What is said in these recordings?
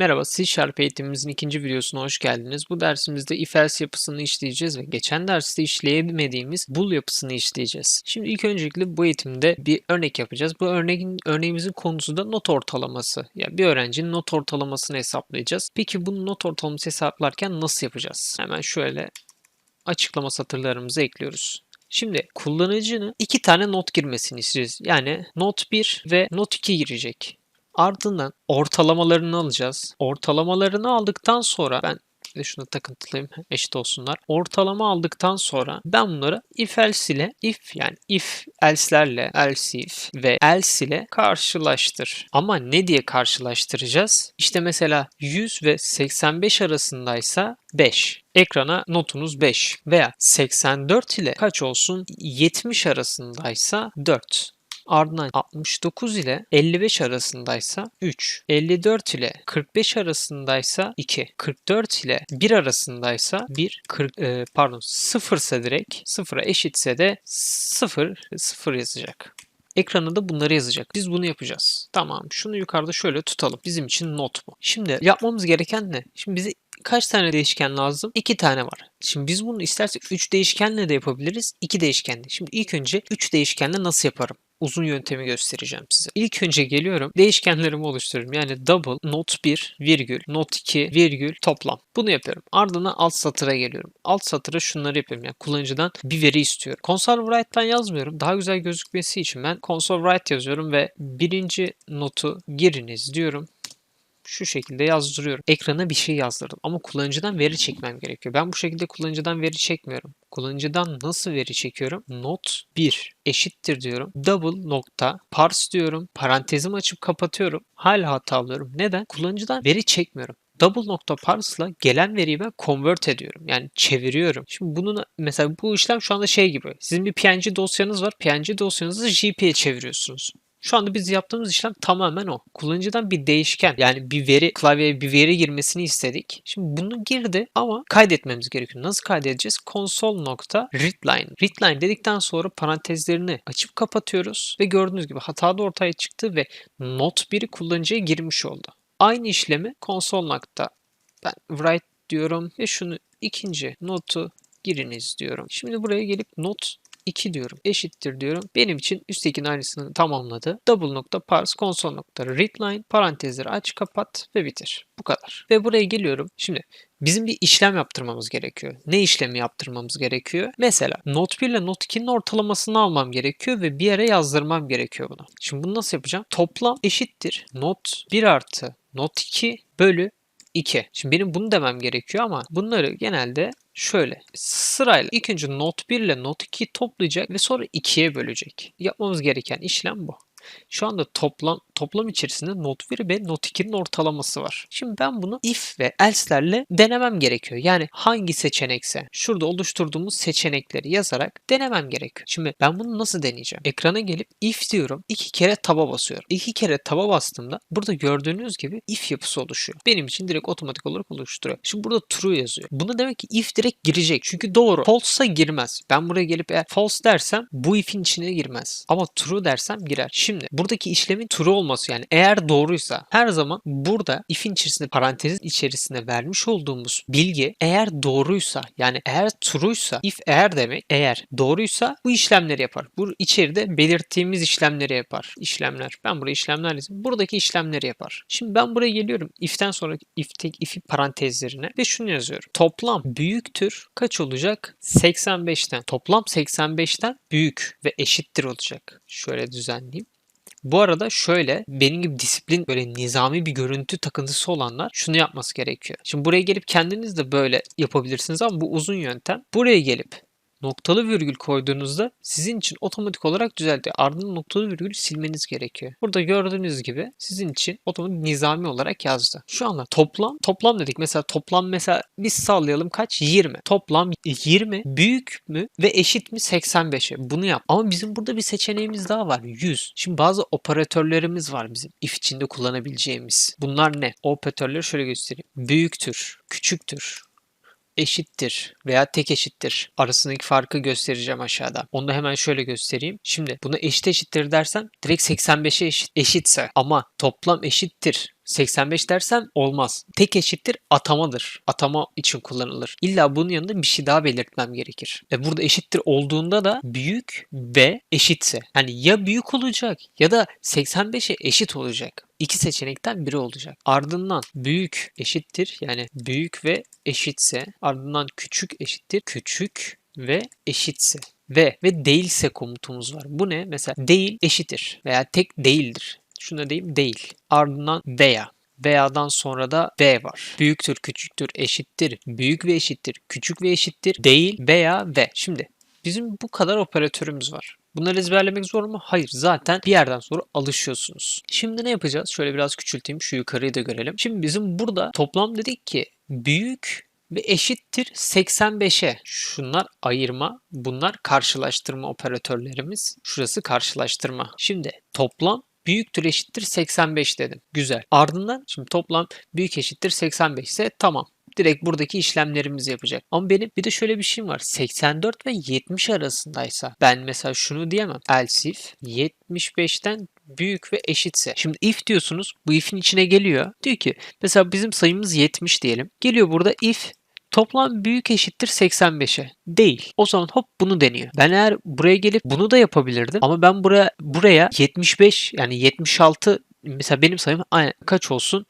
Merhaba, C Sharp eğitimimizin ikinci videosuna hoş geldiniz. Bu dersimizde if else yapısını işleyeceğiz ve geçen derste işleyemediğimiz bool yapısını işleyeceğiz. Şimdi ilk öncelikle bu eğitimde bir örnek yapacağız. Bu örneğin örneğimizin konusu da not ortalaması. Yani bir öğrencinin not ortalamasını hesaplayacağız. Peki bu not ortalaması hesaplarken nasıl yapacağız? Hemen şöyle açıklama satırlarımızı ekliyoruz. Şimdi kullanıcının iki tane not girmesini istiyoruz. Yani not 1 ve not 2 girecek. Ardından ortalamalarını alacağız. Ortalamalarını aldıktan sonra ben de şunu takıntılayayım eşit olsunlar. Ortalama aldıktan sonra ben bunları if else ile if yani if else'lerle else if ve else ile karşılaştır. Ama ne diye karşılaştıracağız? İşte mesela 100 ve 85 arasındaysa 5. Ekrana notunuz 5 veya 84 ile kaç olsun 70 arasındaysa 4. Ardından 69 ile 55 arasındaysa 3. 54 ile 45 arasındaysa 2. 44 ile 1 arasındaysa 1. 40, e, pardon 0 ise direkt 0'a eşitse de 0 0 yazacak. Ekrana da bunları yazacak. Biz bunu yapacağız. Tamam şunu yukarıda şöyle tutalım. Bizim için not bu. Şimdi yapmamız gereken ne? Şimdi bize kaç tane değişken lazım? 2 tane var. Şimdi biz bunu istersek 3 değişkenle de yapabiliriz. 2 değişkenle. Şimdi ilk önce 3 değişkenle nasıl yaparım? Uzun yöntemi göstereceğim size. İlk önce geliyorum değişkenlerimi oluşturuyorum. Yani double, not 1, virgül, not 2, virgül, toplam. Bunu yapıyorum. Ardından alt satıra geliyorum. Alt satıra şunları yapıyorum. Yani kullanıcıdan bir veri istiyorum. Console write'dan yazmıyorum. Daha güzel gözükmesi için ben console write yazıyorum ve birinci notu giriniz diyorum şu şekilde yazdırıyorum. Ekrana bir şey yazdırdım ama kullanıcıdan veri çekmem gerekiyor. Ben bu şekilde kullanıcıdan veri çekmiyorum. Kullanıcıdan nasıl veri çekiyorum? Not 1 eşittir diyorum. Double nokta parse diyorum. Parantezimi açıp kapatıyorum. Hala hata alıyorum. Neden? Kullanıcıdan veri çekmiyorum double nokta parse ile gelen veriyi ben convert ediyorum. Yani çeviriyorum. Şimdi bunun mesela bu işlem şu anda şey gibi. Sizin bir PNG dosyanız var. PNG dosyanızı JP'ye çeviriyorsunuz. Şu anda biz yaptığımız işlem tamamen o. Kullanıcıdan bir değişken yani bir veri klavyeye bir veri girmesini istedik. Şimdi bunu girdi ama kaydetmemiz gerekiyor. Nasıl kaydedeceğiz? console.readline. Readline dedikten sonra parantezlerini açıp kapatıyoruz ve gördüğünüz gibi hata da ortaya çıktı ve not 1'i kullanıcıya girmiş oldu. Aynı işlemi console. Ben write diyorum ve şunu ikinci notu giriniz diyorum. Şimdi buraya gelip not 2 diyorum. Eşittir diyorum. Benim için üsttekinin aynısını tamamladı. Double nokta parse console nokta readline parantezleri aç kapat ve bitir. Bu kadar. Ve buraya geliyorum. Şimdi bizim bir işlem yaptırmamız gerekiyor. Ne işlemi yaptırmamız gerekiyor? Mesela Note 1 ile Note 2'nin ortalamasını almam gerekiyor ve bir yere yazdırmam gerekiyor bunu. Şimdi bunu nasıl yapacağım? Toplam eşittir. Note 1 artı Note 2 bölü 2. Şimdi benim bunu demem gerekiyor ama bunları genelde şöyle sırayla ilk önce not 1 ile not 2 toplayacak ve sonra 2'ye bölecek. Yapmamız gereken işlem bu. Şu anda toplam toplam içerisinde not 1 ve not 2'nin ortalaması var. Şimdi ben bunu if ve else'lerle denemem gerekiyor. Yani hangi seçenekse şurada oluşturduğumuz seçenekleri yazarak denemem gerekiyor. Şimdi ben bunu nasıl deneyeceğim? Ekrana gelip if diyorum. iki kere taba basıyorum. İki kere taba bastığımda burada gördüğünüz gibi if yapısı oluşuyor. Benim için direkt otomatik olarak oluşturuyor. Şimdi burada true yazıyor. Bunu demek ki if direkt girecek. Çünkü doğru. False'sa girmez. Ben buraya gelip eğer false dersem bu if'in içine girmez. Ama true dersem girer. Şimdi buradaki işlemin true olması olması yani eğer doğruysa her zaman burada if'in içerisinde parantezin içerisinde vermiş olduğumuz bilgi eğer doğruysa yani eğer true'ysa if eğer demek eğer doğruysa bu işlemleri yapar. Bu içeride belirttiğimiz işlemleri yapar. İşlemler. Ben buraya işlemler yazayım. Buradaki işlemleri yapar. Şimdi ben buraya geliyorum. If'ten sonra if tek if'i parantezlerine ve şunu yazıyorum. Toplam büyüktür kaç olacak? 85'ten. Toplam 85'ten büyük ve eşittir olacak. Şöyle düzenleyeyim. Bu arada şöyle benim gibi disiplin böyle nizami bir görüntü takıntısı olanlar şunu yapması gerekiyor. Şimdi buraya gelip kendiniz de böyle yapabilirsiniz ama bu uzun yöntem. Buraya gelip noktalı virgül koyduğunuzda sizin için otomatik olarak düzeltiyor. Ardından noktalı virgül silmeniz gerekiyor. Burada gördüğünüz gibi sizin için otomatik nizami olarak yazdı. Şu anda toplam toplam dedik. Mesela toplam mesela biz sallayalım kaç? 20. Toplam 20 büyük mü ve eşit mi 85'e? Bunu yap. Ama bizim burada bir seçeneğimiz daha var. 100. Şimdi bazı operatörlerimiz var bizim if içinde kullanabileceğimiz. Bunlar ne? O operatörleri şöyle göstereyim. Büyüktür, küçüktür, eşittir veya tek eşittir arasındaki farkı göstereceğim aşağıda. Onu da hemen şöyle göstereyim. Şimdi bunu eşit eşittir dersem direkt 85'e eşit, eşitse ama toplam eşittir 85 dersem olmaz. Tek eşittir atamadır. Atama için kullanılır. İlla bunun yanında bir şey daha belirtmem gerekir. Ve burada eşittir olduğunda da büyük ve eşitse. Yani ya büyük olacak ya da 85'e eşit olacak. İki seçenekten biri olacak. Ardından büyük eşittir yani büyük ve eşitse ardından küçük eşittir küçük ve eşitse ve ve değilse komutumuz var. Bu ne? Mesela değil eşittir veya tek değildir. Şunu diyeyim değil. Ardından veya veya'dan sonra da v var. Büyüktür, küçüktür, eşittir, büyük ve eşittir, küçük ve eşittir, değil veya ve. Şimdi bizim bu kadar operatörümüz var. Bunları ezberlemek zor mu? Hayır. Zaten bir yerden sonra alışıyorsunuz. Şimdi ne yapacağız? Şöyle biraz küçülteyim. Şu yukarıyı da görelim. Şimdi bizim burada toplam dedik ki büyük ve eşittir 85'e. Şunlar ayırma, bunlar karşılaştırma operatörlerimiz. Şurası karşılaştırma. Şimdi toplam büyüktür eşittir 85 dedim. Güzel. Ardından şimdi toplam büyük eşittir 85 ise tamam. Direkt buradaki işlemlerimizi yapacak. Ama benim bir de şöyle bir şeyim var. 84 ve 70 arasındaysa ben mesela şunu diyemem. Else if 75'ten büyük ve eşitse. Şimdi if diyorsunuz. Bu if'in içine geliyor. Diyor ki mesela bizim sayımız 70 diyelim. Geliyor burada if Toplam büyük eşittir 85'e. Değil. O zaman hop bunu deniyor. Ben eğer buraya gelip bunu da yapabilirdim. Ama ben buraya buraya 75 yani 76 mesela benim sayım kaç olsun?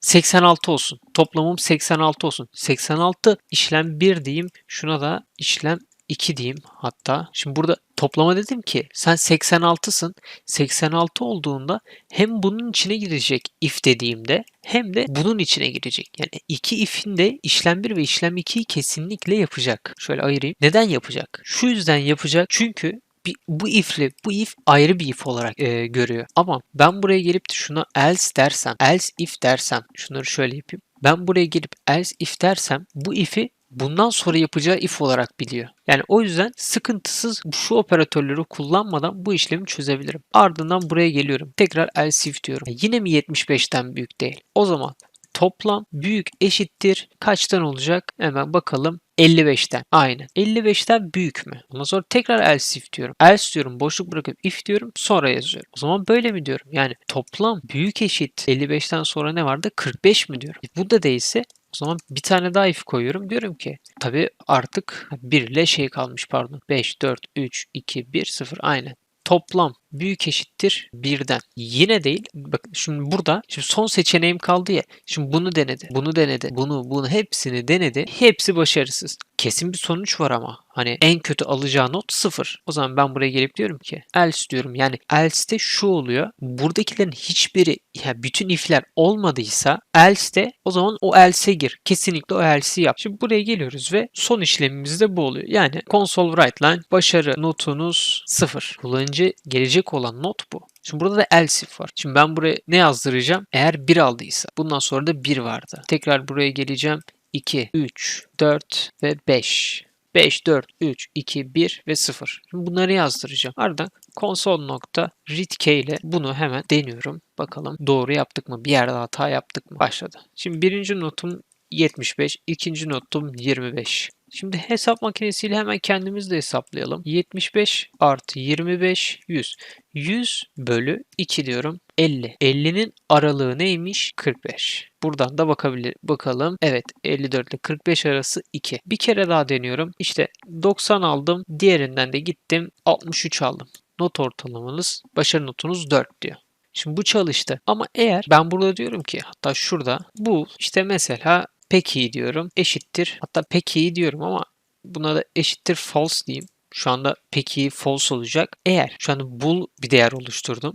86 olsun. Toplamım 86 olsun. 86 işlem 1 diyeyim. Şuna da işlem 2 diyeyim hatta. Şimdi burada toplama dedim ki sen 86'sın. 86 olduğunda hem bunun içine girecek if dediğimde hem de bunun içine girecek. Yani iki if'in de işlem 1 ve işlem 2'yi kesinlikle yapacak. Şöyle ayırayım. Neden yapacak? Şu yüzden yapacak. Çünkü bir, bu if'li bu if ayrı bir if olarak e, görüyor. Ama ben buraya gelip de şuna else dersem, else if dersem, şunları şöyle yapayım. Ben buraya gelip else if dersem bu if'i bundan sonra yapacağı if olarak biliyor. Yani o yüzden sıkıntısız şu operatörleri kullanmadan bu işlemi çözebilirim. Ardından buraya geliyorum. Tekrar else if diyorum. Yine mi 75'ten büyük değil? O zaman toplam büyük eşittir kaçtan olacak? Hemen bakalım. 55'ten. Aynen. 55'ten büyük mü? Ondan sonra tekrar else if diyorum. Else diyorum. Boşluk bırakıp if diyorum. Sonra yazıyorum. O zaman böyle mi diyorum? Yani toplam büyük eşit 55'ten sonra ne vardı? 45 mi diyorum? Bu da değilse o zaman bir tane daha if koyuyorum. Diyorum ki tabii artık 1 ile şey kalmış pardon. 5, 4, 3, 2, 1, 0 aynen toplam büyük eşittir birden. Yine değil. Bak şimdi burada şimdi son seçeneğim kaldı ya. Şimdi bunu denedi. Bunu denedi. Bunu bunu hepsini denedi. Hepsi başarısız. Kesin bir sonuç var ama. Hani en kötü alacağı not sıfır. O zaman ben buraya gelip diyorum ki else diyorum. Yani else'te şu oluyor. Buradakilerin hiçbiri yani bütün if'ler olmadıysa else'te o zaman o else'e gir. Kesinlikle o else'i yap. Şimdi buraya geliyoruz ve son işlemimiz de bu oluyor. Yani console write line başarı notunuz sıfır. Kullanıcı gelecek olan not bu. Şimdi burada da else var. Şimdi ben buraya ne yazdıracağım? Eğer 1 aldıysa. Bundan sonra da 1 vardı. Tekrar buraya geleceğim. 2, 3, 4 ve 5. 5, 4, 3, 2, 1 ve 0. Şimdi bunları yazdıracağım. Ardından console.readk ile bunu hemen deniyorum. Bakalım doğru yaptık mı? Bir yerde hata yaptık mı? Başladı. Şimdi birinci notum 75, ikinci notum 25. Şimdi hesap makinesiyle hemen kendimiz de hesaplayalım. 75 artı 25 100. 100 bölü 2 diyorum 50. 50'nin aralığı neymiş? 45. Buradan da bakabilir, bakalım. Evet 54 ile 45 arası 2. Bir kere daha deniyorum. İşte 90 aldım. Diğerinden de gittim 63 aldım. Not ortalamanız, başarı notunuz 4 diyor. Şimdi bu çalıştı. Ama eğer ben burada diyorum ki hatta şurada bu işte mesela pek iyi diyorum. Eşittir. Hatta pek iyi diyorum ama buna da eşittir false diyeyim. Şu anda pek iyi false olacak. Eğer şu anda bool bir değer oluşturdum.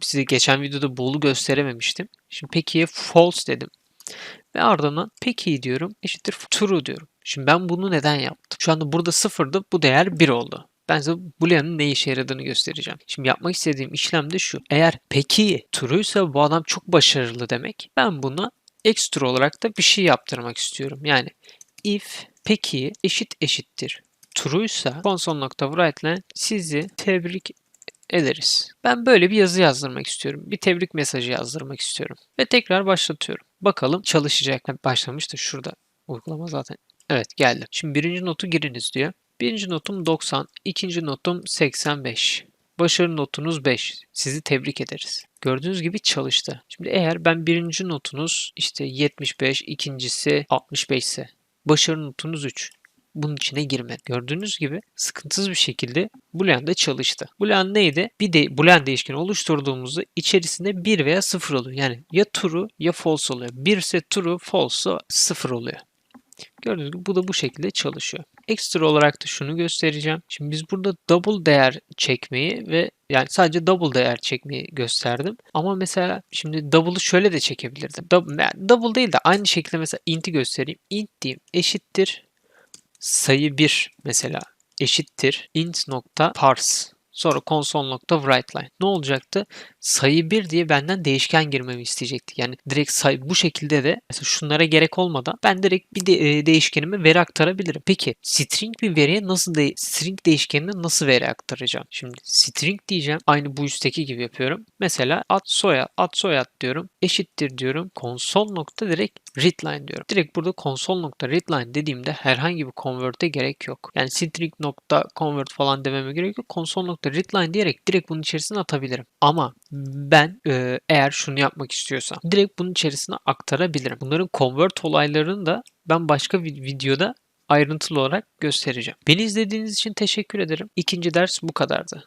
Size geçen videoda bool'u gösterememiştim. Şimdi pek iyi false dedim. Ve ardından pek iyi diyorum. Eşittir true diyorum. Şimdi ben bunu neden yaptım? Şu anda burada sıfırdı. Bu değer 1 oldu. Ben size Boolean'ın ne işe yaradığını göstereceğim. Şimdi yapmak istediğim işlem de şu. Eğer peki true ise bu adam çok başarılı demek. Ben buna ekstra olarak da bir şey yaptırmak istiyorum. Yani if peki eşit eşittir true ise console.write'le sizi tebrik ederiz. Ben böyle bir yazı yazdırmak istiyorum. Bir tebrik mesajı yazdırmak istiyorum. Ve tekrar başlatıyorum. Bakalım çalışacak. Başlamıştı şurada. Uygulama zaten. Evet geldi. Şimdi birinci notu giriniz diyor. Birinci notum 90, ikinci notum 85. Başarı notunuz 5. Sizi tebrik ederiz. Gördüğünüz gibi çalıştı. Şimdi eğer ben birinci notunuz işte 75, ikincisi 65 ise başarı notunuz 3 bunun içine girmedi. Gördüğünüz gibi sıkıntısız bir şekilde Boolean'da çalıştı. Boolean neydi? Bir de Boolean değişkeni oluşturduğumuzda içerisinde 1 veya 0 oluyor. Yani ya true ya false oluyor. 1 ise true, false ise 0 oluyor. Gördüğünüz gibi bu da bu şekilde çalışıyor. Ekstra olarak da şunu göstereceğim. Şimdi biz burada double değer çekmeyi ve yani sadece double değer çekmeyi gösterdim. Ama mesela şimdi double'ı şöyle de çekebilirdim. Double, yani double değil de aynı şekilde mesela int'i göstereyim. int diyeyim eşittir sayı 1 mesela eşittir int nokta parse sonra console nokta writeLine. Ne olacaktı? Sayı 1 diye benden değişken girmemi isteyecekti. Yani direkt sayı bu şekilde de mesela şunlara gerek olmadan ben direkt bir de, e, değişkenime veri aktarabilirim. Peki string bir veriye nasıl de, string değişkenine nasıl veri aktaracağım? Şimdi string diyeceğim. Aynı bu üstteki gibi yapıyorum. Mesela ad soyad, ad soyad diyorum. Eşittir diyorum. Console nokta direkt readline diyorum. Direkt burada console nokta readline dediğimde herhangi bir convert'e gerek yok. Yani string nokta convert falan dememe gerek yok. Console nokta readline diyerek direkt bunun içerisine atabilirim. Ama ben e, eğer şunu yapmak istiyorsam direkt bunun içerisine aktarabilirim. Bunların convert olaylarını da ben başka bir videoda ayrıntılı olarak göstereceğim. Beni izlediğiniz için teşekkür ederim. İkinci ders bu kadardı.